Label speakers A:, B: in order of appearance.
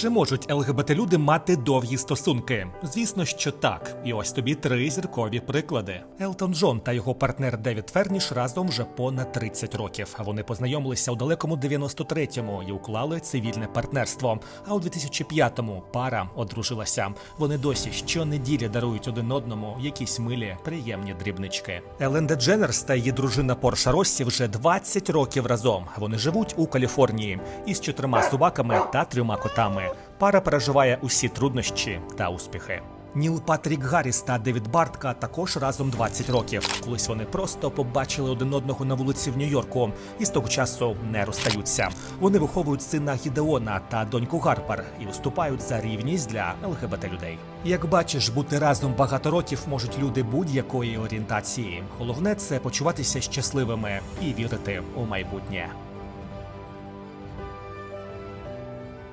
A: Чи можуть ЛГБТ-люди мати довгі стосунки? Звісно, що так. І ось тобі три зіркові приклади. Елтон Джон та його партнер Девід Ферніш разом вже понад 30 років. Вони познайомилися у далекому 93-му і уклали цивільне партнерство. А у 2005-му пара одружилася. Вони досі щонеділі дарують один одному якісь милі, приємні дрібнички. Елен Дедженерс та її дружина Порша Россі вже 20 років разом. Вони живуть у Каліфорнії із чотирма собаками та трьома котами. Пара переживає усі труднощі та успіхи. Ніл Патрік Гарріс та Девід Бартка також разом 20 років. Колись вони просто побачили один одного на вулиці в Нью-Йорку і з того часу не розстаються. Вони виховують сина Гідеона та доньку Гарпер і виступають за рівність для ЛГБТ людей. Як бачиш, бути разом багато років можуть люди будь-якої орієнтації. Головне це почуватися щасливими і вірити у майбутнє.